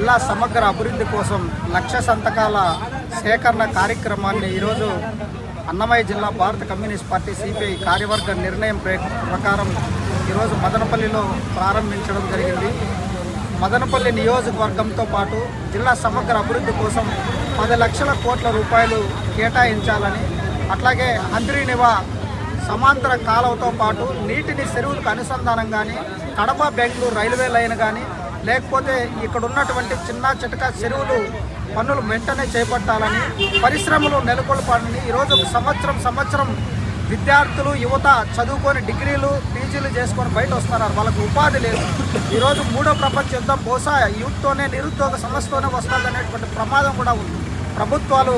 జిల్లా సమగ్ర అభివృద్ధి కోసం లక్ష సంతకాల సేకరణ కార్యక్రమాన్ని ఈరోజు అన్నమయ్య జిల్లా భారత కమ్యూనిస్ట్ పార్టీ సిపిఐ కార్యవర్గ నిర్ణయం ప్రకారం ఈరోజు మదనపల్లిలో ప్రారంభించడం జరిగింది. మదనపల్లి నియోజకవర్గంతో పాటు జిల్లా సమగ్ర అభివృద్ధి కోసం పది లక్షల కోట్ల రూపాయలు కేటాయించాలని అట్లాగే అంద్రీనివా సమాంతర కాలువతో పాటు నీటిని చెరువులకు అనుసంధానం కానీ కడప బెంగళూరు రైల్వే లైన్ కానీ లేకపోతే ఇక్కడ ఉన్నటువంటి చిన్న చిటక చెరువులు పనులు వెంటనే చేపట్టాలని పరిశ్రమలు నెలకొల్పాలని ఈరోజు సంవత్సరం సంవత్సరం విద్యార్థులు యువత చదువుకొని డిగ్రీలు పీజీలు చేసుకొని బయట వస్తున్నారు వాళ్ళకు ఉపాధి లేదు. ఈరోజు మూడో ప్రపంచ యుద్ధం బహుశా యూత్తోనే నిరుద్యోగ సమస్యతోనే వస్తుంది అనేటువంటి ప్రమాదం కూడా ఉంది. ప్రభుత్వాలు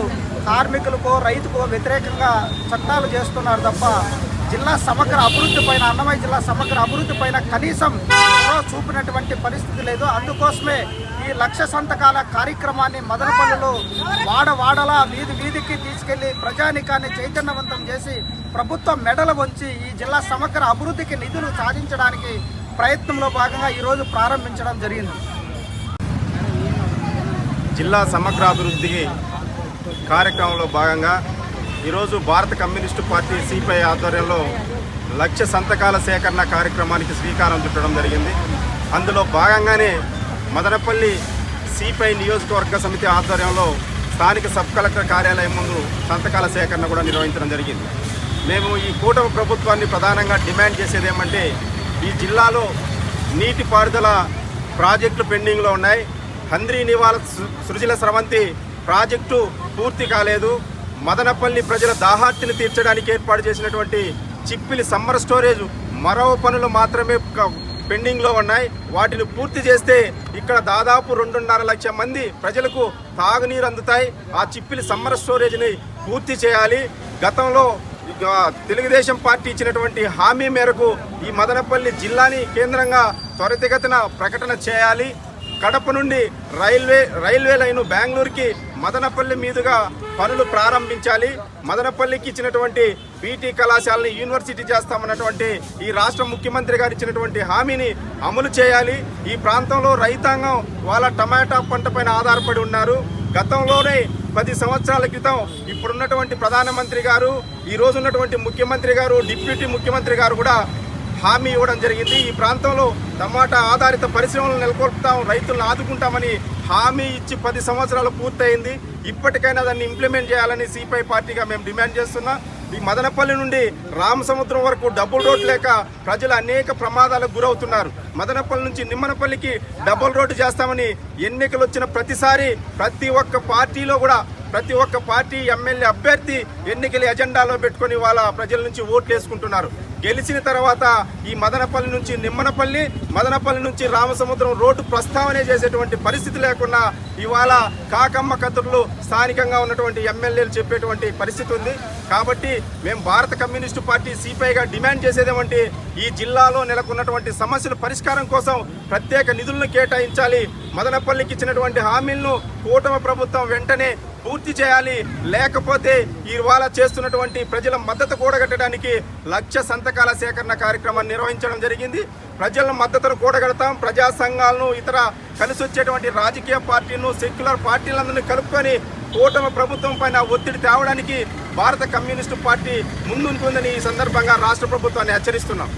కార్మికులకో రైతుకో వ్యతిరేకంగా చట్టాలు చేస్తున్నారు తప్ప జిల్లా సమగ్ర అభివృద్ధి పైన అన్నమయ్య జిల్లా సమగ్ర అభివృద్ధి పైన కనీసం చూపినటువంటి పరిస్థితి లేదు. అందుకోసమే ఈ లక్ష సంతకాల కార్యక్రమాన్ని మదనపల్లిలో వాడ వాడలా వీధి వీధికి తీసుకెళ్ళి ప్రజానికాన్ని చైతన్యవంతం చేసి ప్రభుత్వం మెడలు వంచి ఈ జిల్లా సమగ్ర అభివృద్ధికి నిధులు సాధించడానికి ప్రయత్నంలో భాగంగా ఈరోజు ప్రారంభించడం జరిగింది. జిల్లా సమగ్ర అభివృద్ధికి కార్యక్రమంలో భాగంగా ఈరోజు భారత కమ్యూనిస్టు పార్టీ సిపిఐ ఆధ్వర్యంలో లక్ష సంతకాల సేకరణ కార్యక్రమానికి శ్రీకారం చుట్టడం జరిగింది. అందులో భాగంగానే మదనపల్లి సిపిఐ నియోజకవర్గ సమితి ఆధ్వర్యంలో స్థానిక సబ్ కలెక్టర్ కార్యాలయం ముందు సంతకాల సేకరణ కూడా నిర్వహించడం జరిగింది. మేము ఈ కూటమి ప్రభుత్వాన్ని ప్రధానంగా డిమాండ్ చేసేది ఏమంటే ఈ జిల్లాలో నీటిపారుదల ప్రాజెక్టులు పెండింగ్లో ఉన్నాయి. హంద్రీ నివాల సృజల స్రవంతి ప్రాజెక్టు పూర్తి కాలేదు. మదనపల్లి ప్రజల దాహార్తిని తీర్చడానికి ఏర్పాటు చేసినటువంటి చిప్పిలి సమ్మర్ స్టోరేజ్ మరో పనులు మాత్రమే పెండింగ్లో ఉన్నాయి. వాటిని పూర్తి చేస్తే ఇక్కడ దాదాపు రెండున్నర లక్షల మంది ప్రజలకు తాగునీరు అందుతాయి. ఆ చిప్పిలి సమ్మర్ స్టోరేజ్ని పూర్తి చేయాలి. గతంలో తెలుగుదేశం పార్టీ ఇచ్చినటువంటి హామీ మేరకు ఈ మదనపల్లి జిల్లాని కేంద్రంగా త్వరితగతిన ప్రకటన చేయాలి. కడప నుండి రైల్వే రైల్వే లైను బెంగళూరుకి మదనపల్లి మీదుగా పనులు ప్రారంభించాలి. మదనపల్లికి ఇచ్చినటువంటి బీటీ కళాశాలని యూనివర్సిటీ చేస్తామన్నటువంటి ఈ రాష్ట్ర ముఖ్యమంత్రి గారు ఇచ్చినటువంటి హామీని అమలు చేయాలి. ఈ ప్రాంతంలో రైతాంగం వాళ్ళ టమాటా పంటపైన ఆధారపడి ఉన్నారు. గతంలోనే పది సంవత్సరాల క్రితం ఇప్పుడున్నటువంటి ప్రధానమంత్రి గారు ఈ రోజు ఉన్నటువంటి ముఖ్యమంత్రి గారు డిప్యూటీ ముఖ్యమంత్రి గారు కూడా హామీ ఇవ్వడం జరిగింది. ఈ ప్రాంతంలో టమాటా ఆధారిత పరిశ్రమలు నెలకొల్పుతాం రైతులను ఆదుకుంటామని హామీ ఇచ్చి పది సంవత్సరాలు పూర్తయింది. ఇప్పటికైనా దాన్ని ఇంప్లిమెంట్ చేయాలని సిపిఐ పార్టీగా మేము డిమాండ్ చేస్తున్నాం. ఈ మదనపల్లి నుండి రామసముద్రం వరకు డబుల్ రోడ్ లేక ప్రజలు అనేక ప్రమాదాలకు గురవుతున్నారు. మదనపల్లి నుంచి నిమ్మనపల్లికి డబుల్ రోడ్డు చేస్తామని ఎన్నికలు వచ్చిన ప్రతిసారి ప్రతి ఒక్క పార్టీలో కూడా ప్రతి ఒక్క పార్టీ ఎమ్మెల్యే అభ్యర్థి ఎన్నికల ఎజెండాలో పెట్టుకొని వాళ్ళ ప్రజల నుంచి ఓట్లు వేసుకుంటున్నారు. గెలిచిన తర్వాత ఈ మదనపల్లి నుంచి నిమ్మనపల్లి మదనపల్లి నుంచి రామసముద్రం రోడ్డు ప్రస్తావనే చేసేటువంటి పరిస్థితి లేకుండా ఇవాళ కాకమ్మ కత్తులు స్థానికంగా ఉన్నటువంటి ఎమ్మెల్యేలు చెప్పేటువంటి పరిస్థితి ఉంది. కాబట్టి మేము భారత కమ్యూనిస్టు పార్టీ సిపిఐగా డిమాండ్ చేసేదేమంటే ఈ జిల్లాలో నెలకొన్నటువంటి సమస్యల పరిష్కారం కోసం ప్రత్యేక నిధులను కేటాయించాలి. మదనపల్లికి ఇచ్చినటువంటి హామీలను కూటమి ప్రభుత్వం వెంటనే పూర్తి చేయాలి. లేకపోతే ఇవాళ చేస్తున్నటువంటి ప్రజల మద్దతు కూడగట్టడానికి లక్ష సంతకాల సేకరణ కార్యక్రమాన్ని నిర్వహించడం జరిగింది. ప్రజల మద్దతును కూడగడతాం. ప్రజా సంఘాలను ఇతర కలిసి వచ్చేటువంటి రాజకీయ పార్టీలను సెక్యులర్ పార్టీలందరినీ కలుపుకొని కూటమి ప్రభుత్వం పైన ఒత్తిడి తేవడానికి భారత కమ్యూనిస్టు పార్టీ ముందుంటుందని ఈ సందర్భంగా రాష్ట్ర ప్రభుత్వాన్ని హెచ్చరిస్తున్నాం.